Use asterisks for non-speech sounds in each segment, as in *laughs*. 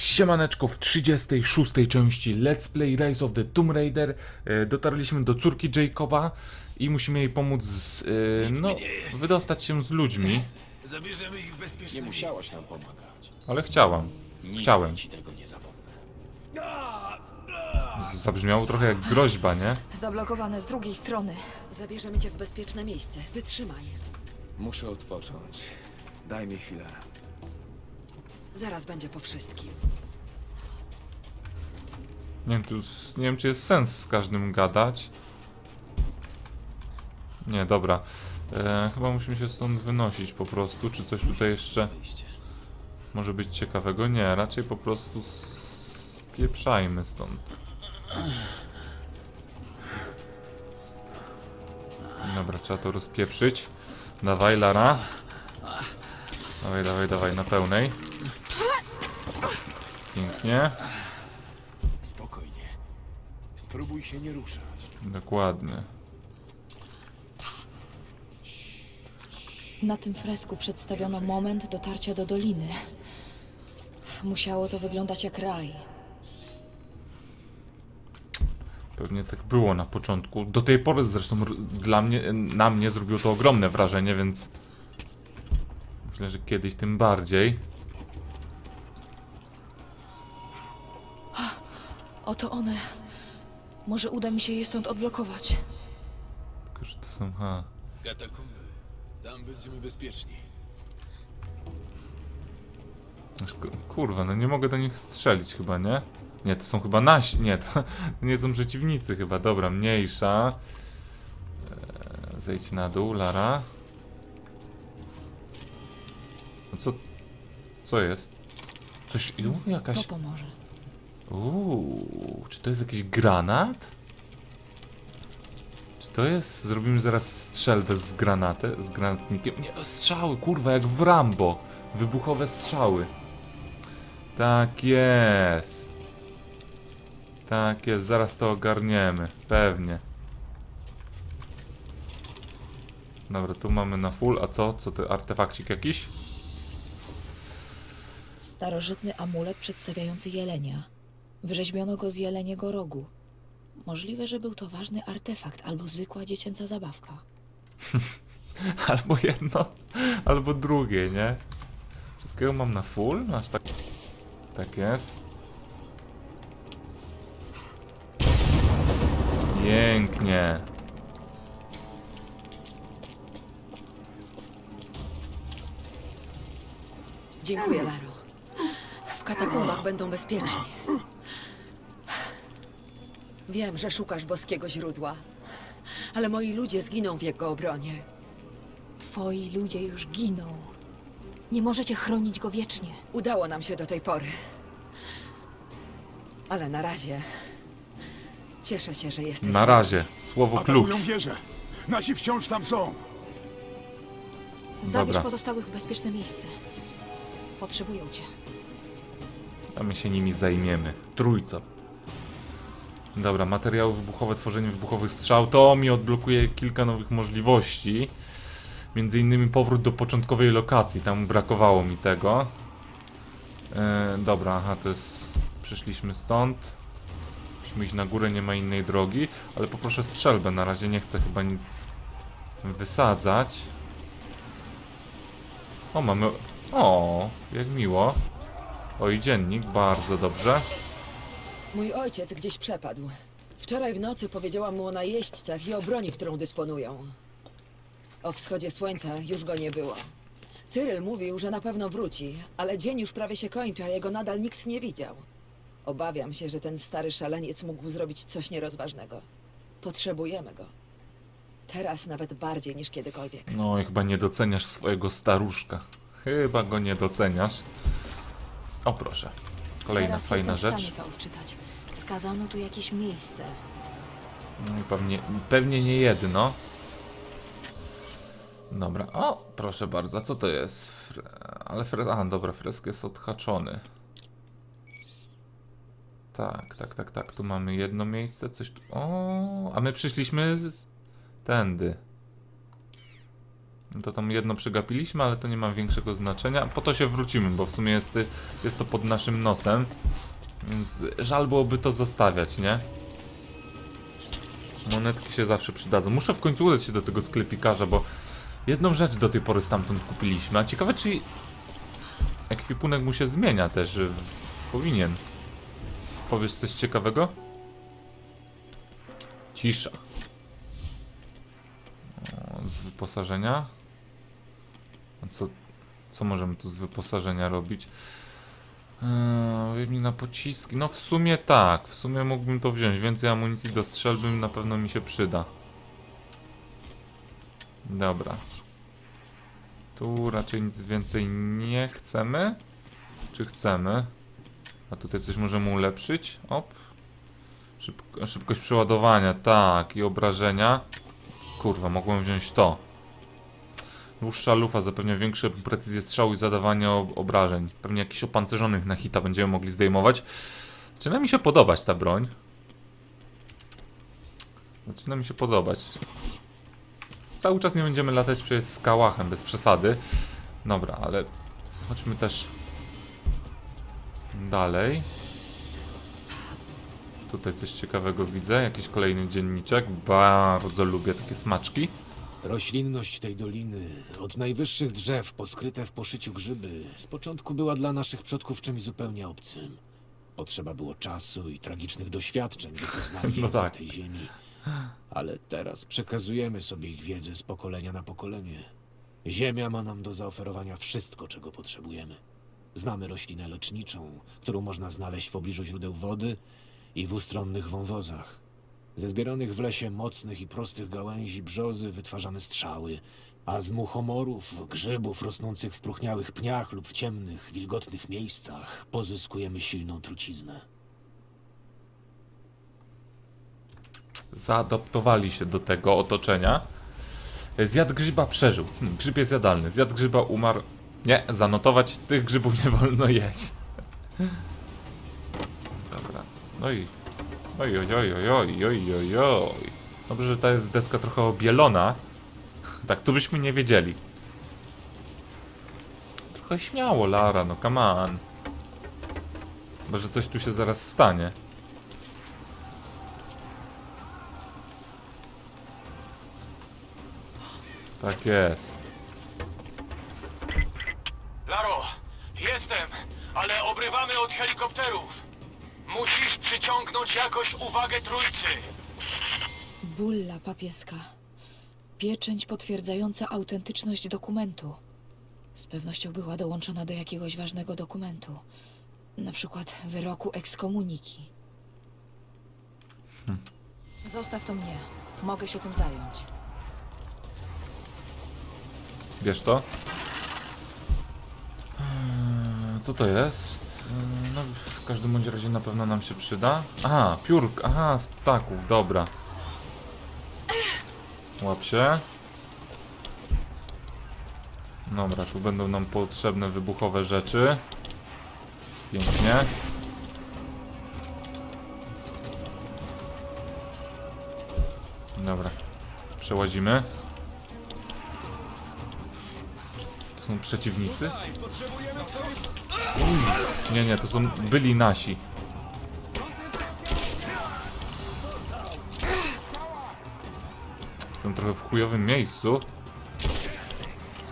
Siemaneczko w 36 części Let's Play Rise of the Tomb Raider e, dotarliśmy do córki Jacoba i musimy jej pomóc z, e, no, wydostać się z ludźmi, Zabierzemy ich w bezpieczne Nie musiałaś nam pomagać. ale chciałam. Nigdy Chciałem. ci tego nie zapomnę. Zabrzmiało trochę jak groźba, nie? Zablokowane z drugiej strony. Zabierzemy cię w bezpieczne miejsce. Wytrzymaj. Muszę odpocząć. Daj mi chwilę. Zaraz będzie po wszystkim. Nie wiem, tu, nie wiem czy jest sens z każdym gadać. Nie, dobra. E, chyba musimy się stąd wynosić po prostu. Czy coś tutaj jeszcze może być ciekawego? Nie, raczej po prostu spieprzajmy stąd. Dobra, trzeba to rozpieprzyć. Dawaj, Lara. Dawaj, dawaj, dawaj, na pełnej. Pięknie. Spróbuj się nie ruszać. Dokładnie. Na tym fresku przedstawiono moment dotarcia do doliny. Musiało to wyglądać jak raj. Pewnie tak było na początku. Do tej pory zresztą r- dla mnie, na mnie zrobiło to ogromne wrażenie, więc myślę, że kiedyś tym bardziej. Oto one. Może uda mi się je stąd odblokować. Tylko, że to są, ha. Katakumby. Tam będziemy bezpieczni. Aż ku- Kurwa, no nie mogę do nich strzelić chyba, nie? Nie, to są chyba nasi. Nie, to *laughs* nie są przeciwnicy chyba. Dobra, mniejsza. Eee, Zejdź na dół, Lara. No co? Co jest? Coś. Ilu? To Jakaś. pomoże. Uuu, czy to jest jakiś granat? Czy to jest... Zrobimy zaraz strzelbę z granatem, z granatnikiem? Nie, strzały, kurwa, jak w Rambo. Wybuchowe strzały. Tak jest. Tak jest, zaraz to ogarniemy. Pewnie. Dobra, tu mamy na full, a co? Co to, artefakcik jakiś? Starożytny amulet przedstawiający jelenia. Wyrzeźbiono go z jeleniego rogu. Możliwe, że był to ważny artefakt albo zwykła dziecięca zabawka. *laughs* Albo jedno, albo drugie, nie? Wszystkiego mam na full? Aż tak. Tak jest. Pięknie. Dziękuję, Laro. W katakumbach będą bezpieczni. Wiem, że szukasz boskiego źródła, ale moi ludzie zginą w jego obronie. Twoi ludzie już giną. Nie możecie chronić go wiecznie. Udało nam się do tej pory. Ale na razie cieszę się, że jesteś. Na razie. Słowo klucz. Atakują wieżę. Nasi wciąż tam są. Zabierz Dobra. pozostałych w bezpieczne miejsce. Potrzebują cię. A my się nimi zajmiemy. Trójca. Dobra, materiały wybuchowe, tworzenie wybuchowych strzał. To mi odblokuje kilka nowych możliwości. Między innymi powrót do początkowej lokacji. Tam brakowało mi tego. E, dobra, aha, to jest... Przyszliśmy stąd. Musimy iść na górę, nie ma innej drogi. Ale poproszę strzelbę. Na razie nie chcę chyba nic wysadzać. O, mamy... O, jak miło. Oj, dziennik, bardzo dobrze. Mój ojciec gdzieś przepadł. Wczoraj w nocy powiedziałam mu o najeźdźcach i o broni, którą dysponują. O wschodzie słońca już go nie było. Cyryl mówił, że na pewno wróci, ale dzień już prawie się kończy, a jego nadal nikt nie widział. Obawiam się, że ten stary szaleniec mógł zrobić coś nierozważnego. Potrzebujemy go. Teraz nawet bardziej niż kiedykolwiek. No chyba nie doceniasz swojego staruszka. Chyba go nie doceniasz. O proszę. Kolejna Teraz fajna jestem rzecz. stanie to odczytać. Wskazano tu jakieś miejsce. No pewnie, pewnie nie jedno. Dobra. O, proszę bardzo. Co to jest? Fre... Ale fres... A, dobra, fresk jest odhaczony. Tak, tak, tak, tak. Tu mamy jedno miejsce, coś tu... O, a my przyszliśmy z... tędy. No To tam jedno przegapiliśmy, ale to nie ma większego znaczenia. Po to się wrócimy, bo w sumie jest, jest to pod naszym nosem. Więc żal byłoby to zostawiać, nie? Monetki się zawsze przydadzą. Muszę w końcu udać się do tego sklepikarza, bo jedną rzecz do tej pory stamtąd kupiliśmy. A ciekawe, czy ekwipunek mu się zmienia też. Powinien. Powiesz coś ciekawego? Cisza. Z wyposażenia? A co, co możemy tu z wyposażenia robić? Eee, na pociski. No w sumie tak, w sumie mógłbym to wziąć. Więcej amunicji do strzelby na pewno mi się przyda. Dobra. Tu raczej nic więcej nie chcemy. Czy chcemy? A tutaj coś możemy ulepszyć. Op. Szybko, szybkość przeładowania, tak. I obrażenia. Kurwa, mogłem wziąć to. Dłuższa lufa zapewnia większą precyzję strzału i zadawania ob obrażeń. Pewnie jakichś opancerzonych na hita będziemy mogli zdejmować. Zaczyna mi się podobać ta broń. Zaczyna mi się podobać. Cały czas nie będziemy latać przez skałachem, bez przesady. Dobra, ale chodźmy też dalej. Tutaj coś ciekawego widzę, jakiś kolejny dzienniczek. Bardzo lubię takie smaczki. Roślinność tej doliny, od najwyższych drzew po skryte w poszyciu grzyby, z początku była dla naszych przodków czymś zupełnie obcym. Potrzeba było czasu i tragicznych doświadczeń, by poznali *laughs* No język tak. tej ziemi. Ale teraz przekazujemy sobie ich wiedzę z pokolenia na pokolenie. Ziemia ma nam do zaoferowania wszystko, czego potrzebujemy. Znamy roślinę leczniczą, którą można znaleźć w pobliżu źródeł wody i w ustronnych wąwozach. Ze zbieranych w lesie mocnych i prostych gałęzi brzozy wytwarzamy strzały, a z muchomorów, grzybów rosnących w spróchniałych pniach lub w ciemnych, wilgotnych miejscach pozyskujemy silną truciznę. zaadaptowali się do tego otoczenia. Zjadł grzyba, przeżył. Hm, grzyb jest jadalny. Zjadł grzyba, umarł. Nie, zanotować, tych grzybów *laughs* nie wolno jeść. Dobra. No i... Oj, oj, oj, oj, oj, oj, oj, oj. Dobrze, że ta jest deska trochę obielona. Tak, tu byśmy nie wiedzieli. Trochę śmiało, Lara, no come on. Chyba, że coś tu się zaraz stanie. Tak jest. Laro, jestem, ale obrywamy od helikopterów. Musisz przyciągnąć jakoś uwagę trójcy. Bulla papieska. Pieczęć potwierdzająca autentyczność dokumentu. Z pewnością była dołączona do jakiegoś ważnego dokumentu. Na przykład wyroku ekskomuniki. Zostaw to mnie. Mogę się tym zająć. Wiesz to? Eee, Co to jest? Eee, No, w każdym bądź razie na pewno nam się przyda. Aha, piórk, aha, z ptaków, dobra. Łap się. Dobra, tu będą nam potrzebne wybuchowe rzeczy. Pięknie. Dobra, przełazimy. To są przeciwnicy? Nie, nie, to są byli nasi. Są trochę w chujowym miejscu.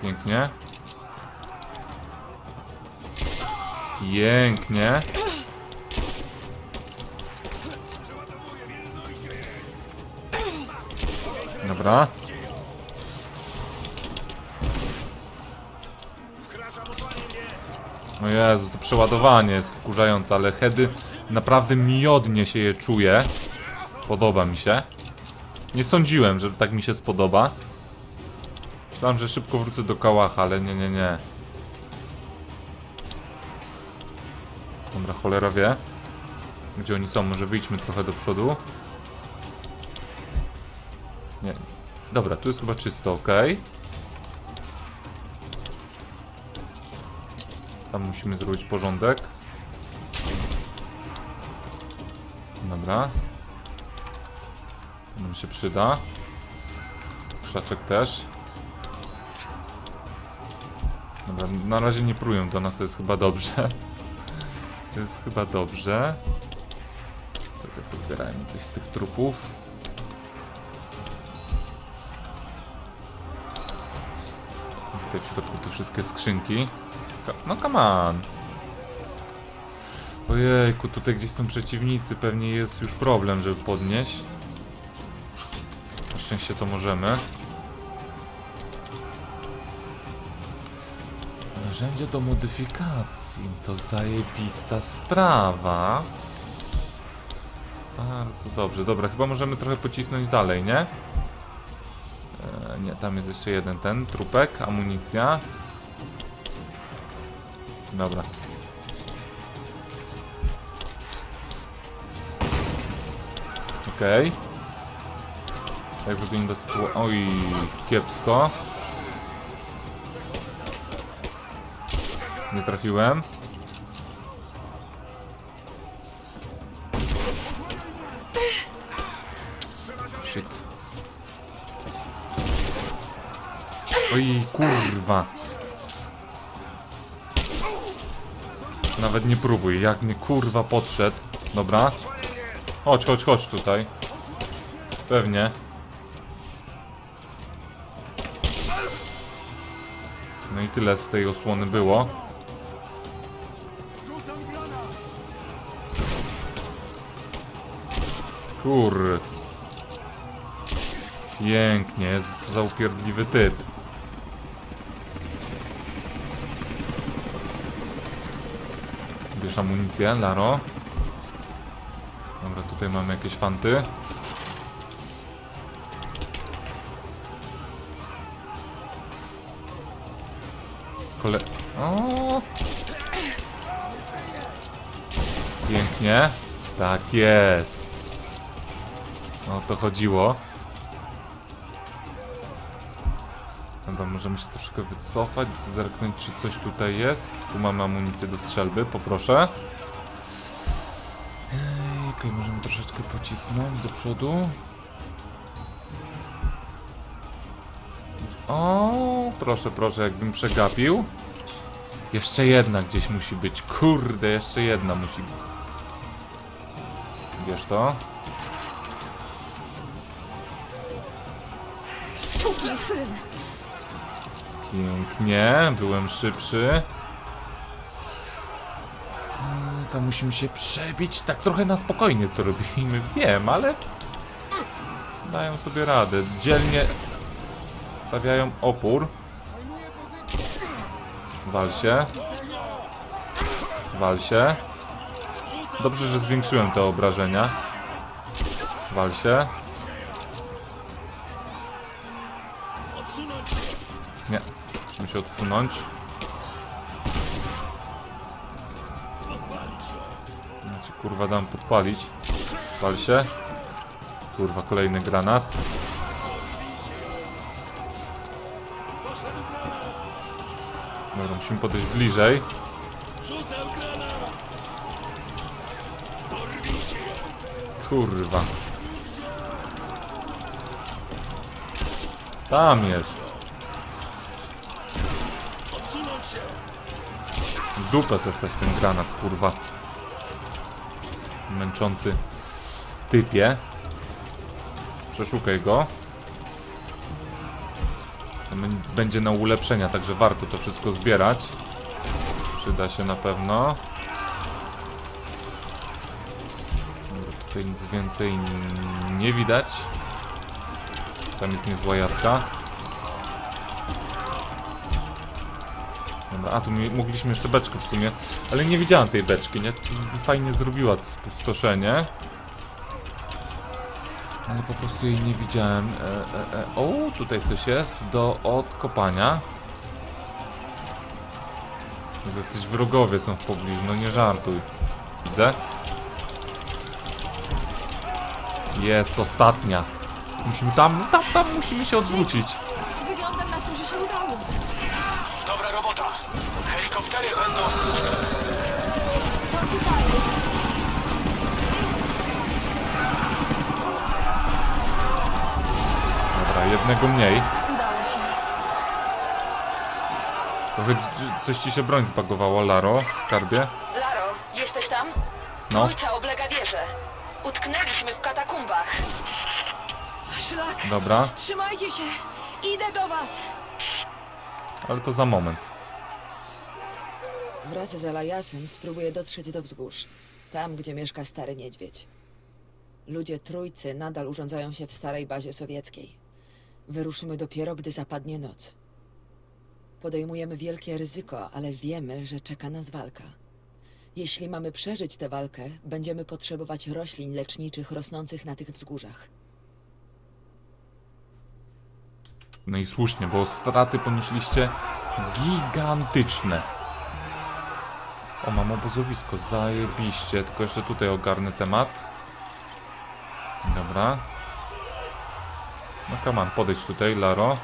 Pięknie. Pięknie. Dobra. No Jezu, to przeładowanie jest wkurzające, ale heady naprawdę miodnie się je czuje. Podoba mi się. Nie sądziłem, że tak mi się spodoba. Myślałem, że szybko wrócę do kałacha, ale nie, nie, nie. Dobra, cholera wie. Gdzie oni są? Może wyjdźmy trochę do przodu. Nie. Dobra, tu jest chyba czysto, ok. Tam musimy zrobić porządek. Dobra. To nam się przyda. Krzaczek też. Dobra, na razie nie prują do nas, to jest chyba dobrze. *laughs* To jest chyba dobrze. Tutaj pozbierajmy coś z tych trupów. I Tutaj w środku te wszystkie skrzynki. No come on. Ojejku, tutaj gdzieś są przeciwnicy, pewnie jest już problem, żeby podnieść. Na szczęście to możemy. Narzędzie do modyfikacji to zajebista sprawa. Bardzo dobrze, dobra, chyba możemy trochę pocisnąć dalej, nie? E, nie, tam jest jeszcze jeden ten, trupek, amunicja. Dobra. Okej. Jak wygląda sytuacja? Oj, kiepsko. Nie trafiłem. Shit. Oj, kurwa. Nawet nie próbuj, jak mnie kurwa podszedł. Dobra. Chodź, chodź, chodź tutaj. Pewnie. No i tyle z tej osłony było. Kur. Pięknie, jest co za upierdliwy typ. Amunicję, Laro. Dobra, tutaj mamy jakieś fanty. Kole... O! Pięknie. Tak jest. O to chodziło. Dobra, możemy się troszkę wycofać, zerknąć czy coś tutaj jest. Tu mamy amunicję do strzelby, poproszę. Ej, Okej, możemy troszeczkę pocisnąć do przodu. O, proszę, proszę, jakbym przegapił. Jeszcze jedna gdzieś musi być. Kurde, jeszcze jedna musi być. Bierz to. Pięknie, byłem szybszy. Eee, Tam musimy się przebić. Tak trochę na spokojnie to robimy, *laughs* wiem, ale dają sobie radę. Dzielnie stawiają opór. Wal się. Wal się. Dobrze, że zwiększyłem te obrażenia. Wal się. Się odsunąć. Ja ci kurwa dam podpalić. Pal się. Kurwa, kolejny granat. Dobra, musimy podejść bliżej. Kurwa. Tam jest. W dupę zostać ten granat, kurwa. Męczący typie. Przeszukaj go. Będzie na ulepszenia, także warto to wszystko zbierać. Przyda się na pewno. Tutaj nic więcej nie widać. Tam jest niezła jadka. A tu mogliśmy jeszcze beczkę w sumie, ale nie widziałem tej beczki, nie? Fajnie zrobiła to spustoszenie. Ale po prostu jej nie widziałem. E, e, e. O, tutaj coś jest do odkopania. Jacyś wrogowie są w pobliżu, no nie żartuj. Widzę. Jest ostatnia. Musimy tam, tam, tam musimy się odwrócić. Jednego mniej. Udało się. To Trochę coś ci się broń zbagowała, Laro, w skarbie. Laro, jesteś tam? No. Trójca oblega wieżę. Utknęliśmy w katakumbach. Szlak! Dobra, Trzymajcie się! Idę do was! ale to za moment. Wraz z Eliasem spróbuję dotrzeć do wzgórz. Tam, gdzie mieszka stary niedźwiedź. Ludzie trójcy nadal urządzają się w starej bazie sowieckiej. Wyruszymy dopiero, gdy zapadnie noc. Podejmujemy wielkie ryzyko, ale wiemy, że czeka nas walka. Jeśli mamy przeżyć tę walkę, będziemy potrzebować roślin leczniczych rosnących na tych wzgórzach. No i słusznie, bo straty ponieśliście gigantyczne. O, mam obozowisko, zajebiście. Tylko jeszcze tutaj ogarnę temat. Dobra. No come on, podejdź tutaj, Laro.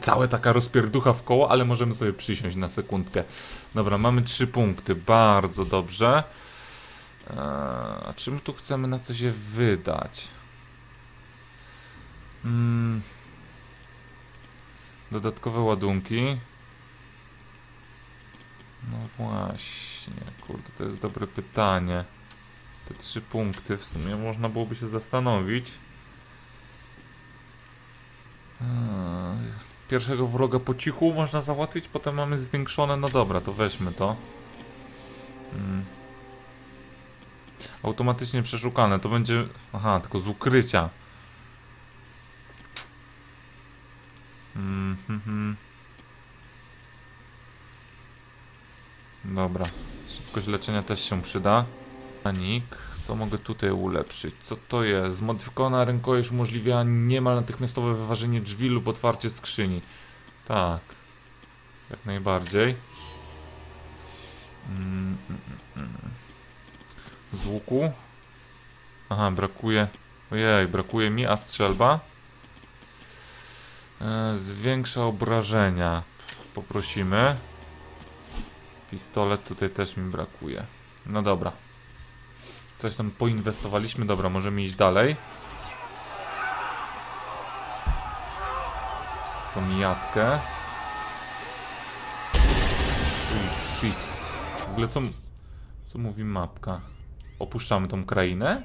Całe taka rozpierducha w koło, ale możemy sobie przysiąść na sekundkę. Dobra, mamy trzy punkty, bardzo dobrze. Eee, a czym tu chcemy na coś je wydać? Mm. Dodatkowe ładunki. No właśnie, kurde, to jest dobre pytanie. Te trzy punkty, w sumie można byłoby się zastanowić. Pierwszego wroga po cichu można załatwić, potem mamy zwiększone, no dobra, to weźmy to. Mm. Automatycznie przeszukane, to będzie... Aha, tylko z ukrycia. Mhm. Dobra. Szybkość leczenia też się przyda. Panik. Co mogę tutaj ulepszyć? Co to jest? Zmodyfikowana rękojeść umożliwia niemal natychmiastowe wyważenie drzwi lub otwarcie skrzyni. Tak. Jak najbardziej. Mm, mm, mm. Z łuku. Aha, brakuje. Ojej, brakuje mi, a strzelba? E, Zwiększa obrażenia. Poprosimy. Pistolet tutaj też mi brakuje. No dobra. Coś tam poinwestowaliśmy. Dobra, możemy iść dalej. Tą mijatkę. Shit. W ogóle co, co mówi mapka? Opuszczamy tą krainę?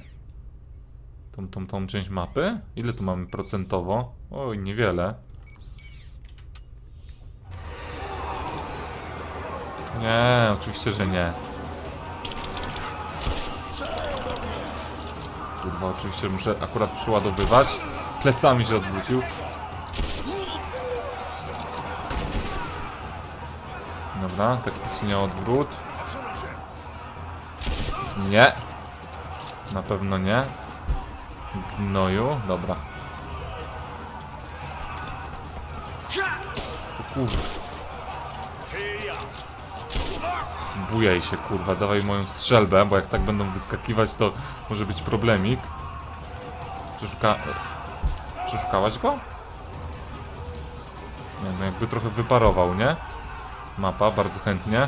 Tą, tą, tą część mapy? Ile tu mamy procentowo? Oj, niewiele. Nie, oczywiście, że nie. Kurwa, oczywiście muszę akurat przeładowywać. Plecami się odwrócił. Dobra, taktycznie odwrót. Nie. Na pewno nie. Gnoju, dobra. O kurwa. Bujaj się, kurwa, dawaj moją strzelbę, bo jak tak będą wyskakiwać, to może być problemik. Przeszuka... Przeszukałaś go? Nie, no jakby trochę wyparował, nie? Mapa, bardzo chętnie.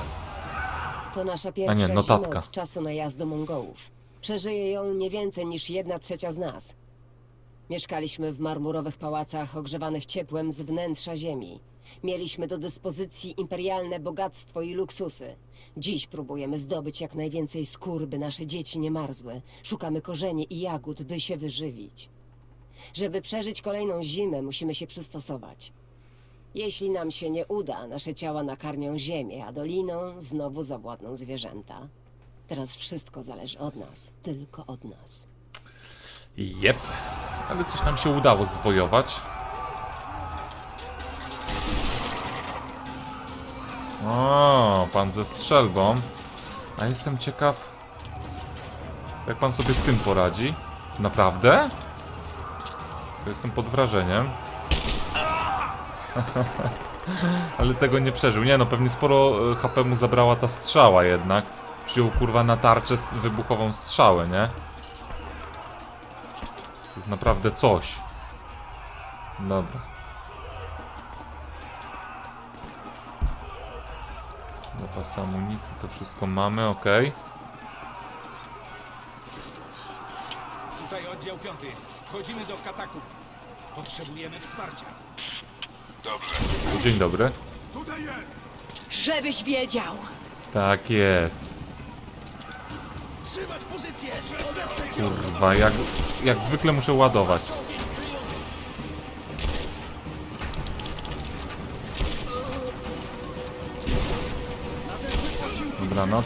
To nasza A pierwsza nie, zima notatka. od czasu najazdu Mongołów. Przeżyje ją nie więcej niż jedna trzecia z nas. Mieszkaliśmy w marmurowych pałacach ogrzewanych ciepłem z wnętrza ziemi. Mieliśmy do dyspozycji imperialne bogactwo i luksusy. Dziś próbujemy zdobyć jak najwięcej skór, by nasze dzieci nie marzły. Szukamy korzeni i jagód, by się wyżywić. Żeby przeżyć kolejną zimę, musimy się przystosować. Jeśli nam się nie uda, nasze ciała nakarmią ziemię, a doliną znowu zawładną zwierzęta. Teraz wszystko zależy od nas, tylko od nas. Jep. Ale coś nam się udało zwojować. O, pan ze strzelbą. A jestem ciekaw, jak pan sobie z tym poradzi. Naprawdę? To jestem pod wrażeniem. *laughs* Ale tego nie przeżył. Nie no, pewnie sporo e, HP mu zabrała ta strzała jednak. Przyjął kurwa na tarczę wybuchową strzałę, nie? To jest naprawdę coś. Dobra. Zapas amunicji, to wszystko mamy, ok. Tutaj oddział piąty. Wchodzimy do katakumb. Potrzebujemy wsparcia. Dzień dobry. Tutaj jest! Żebyś wiedział! Tak jest. Trzymać pozycję! Kurwa, jak, jak zwykle muszę ładować. Dobranoc.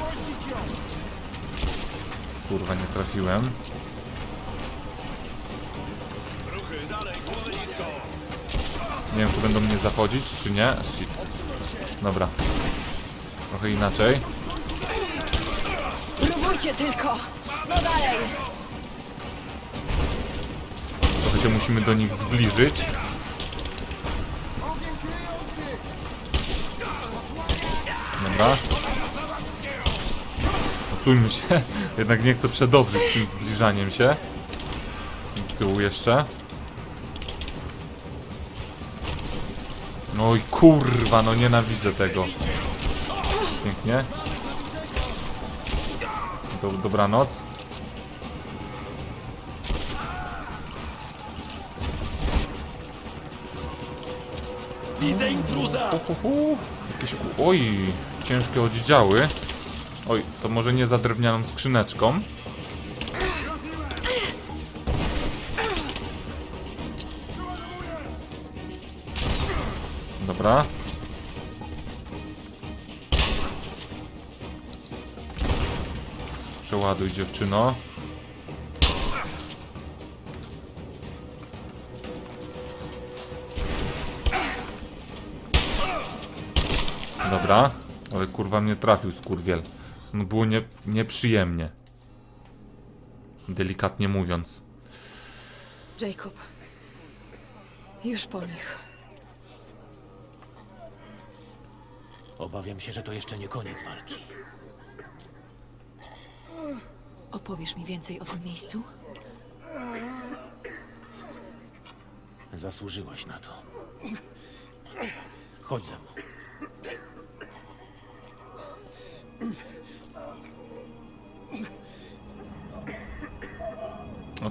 Kurwa, nie trafiłem. Nie wiem, czy będą mnie zachodzić, czy nie. Shit. Dobra. Trochę inaczej. Spróbujcie tylko! No dalej! Trochę się musimy do nich zbliżyć. Dobra. Odsuńmy się. *laughs* Jednak nie chcę przedobrzyć tym zbliżaniem się. Do tyłu jeszcze. Oj kurwa, no nienawidzę tego. Pięknie. Do, dobranoc. Widzę intruza! Jakieś, oj, ciężkie oddziały. To może nie za drewnianą skrzyneczką. Dobra. Przeładuj dziewczyno. Dobra, ale kurwa mnie trafił skurwiel. No było nie, nieprzyjemnie. Delikatnie mówiąc. Jacob. Już po nich. Obawiam się, że to jeszcze nie koniec walki. Opowiesz mi więcej o tym miejscu? Zasłużyłaś na to. Chodź ze mną.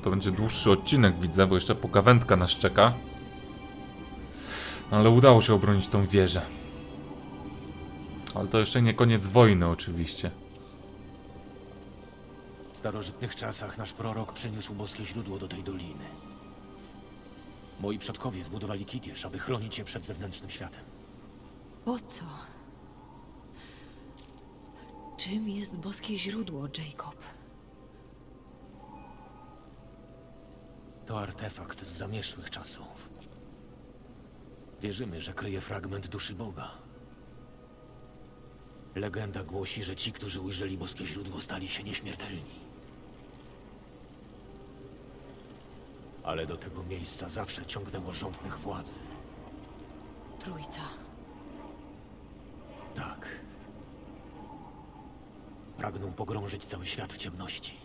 To będzie dłuższy odcinek, widzę, bo jeszcze pogawędka nas czeka. Ale udało się obronić tą wieżę. Ale to jeszcze nie koniec wojny, oczywiście. W starożytnych czasach nasz prorok przyniósł boskie źródło do tej doliny. Moi przodkowie zbudowali Kitież, aby chronić je przed zewnętrznym światem. Po co? Czym jest boskie źródło, Jacob? To artefakt z zamierzchłych czasów. Wierzymy, że kryje fragment duszy Boga. Legenda głosi, że ci, którzy ujrzeli boskie źródło, stali się nieśmiertelni. Ale do tego miejsca zawsze ciągnęło rządnych władzy. Trójca. Tak. Pragną pogrążyć cały świat w ciemności.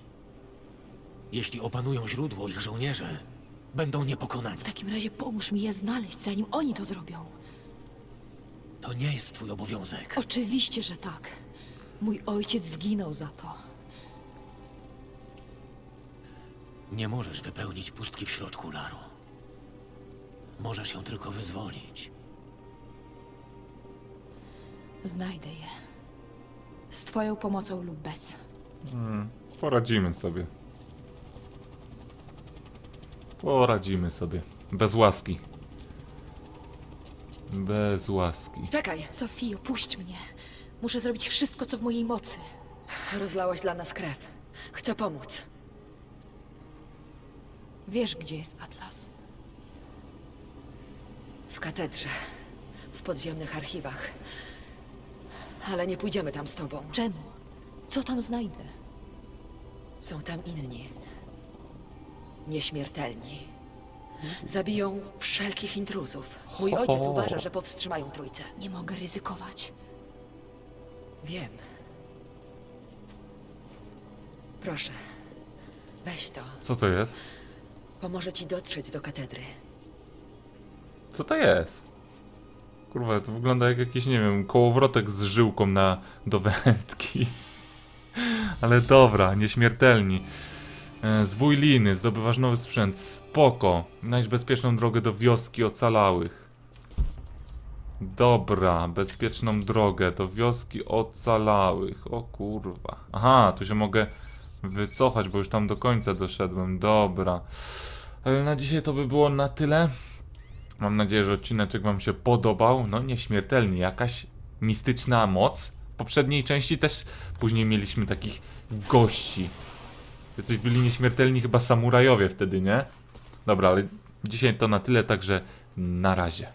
Jeśli opanują źródło, ich żołnierze będą niepokonani. W takim razie pomóż mi je znaleźć, zanim oni to zrobią. To nie jest twój obowiązek. Oczywiście, że tak. Mój ojciec zginął za to. Nie możesz wypełnić pustki w środku, Laro. Możesz ją tylko wyzwolić. Znajdę je. Z twoją pomocą lub bez. Poradzimy sobie. Poradzimy sobie. Bez łaski. Bez łaski. Czekaj, Sofio, puść mnie. Muszę zrobić wszystko, co w mojej mocy. rozlałaś dla nas krew. Chcę pomóc. Wiesz, gdzie jest Atlas? W katedrze. W podziemnych archiwach. Ale nie pójdziemy tam z tobą. Czemu? Co tam znajdę? Są tam inni. Nieśmiertelni. Zabiją wszelkich intruzów. Mój Ho, ojciec uważa, że powstrzymają trójcę. Nie mogę ryzykować. Wiem. Proszę. Weź to. Co to jest? Pomoże ci dotrzeć do katedry. Co to jest? Kurwa, to wygląda jak jakiś, nie wiem, kołowrotek z żyłką na do wędki. *laughs* Ale dobra, nieśmiertelni. E, Zwój liny, zdobywasz nowy sprzęt. Spoko. Znajdź bezpieczną drogę do wioski ocalałych. Dobra, bezpieczną drogę do wioski ocalałych. O kurwa. Aha, tu się mogę wycofać, bo już tam do końca doszedłem. Dobra. Ale na dzisiaj to by było na tyle. Mam nadzieję, że odcineczek Wam się podobał. No, nieśmiertelny, jakaś mistyczna moc. W poprzedniej części też później mieliśmy takich gości. Jacyś byli nieśmiertelni chyba samurajowie wtedy, nie? Dobra, ale dzisiaj to na tyle, także na razie.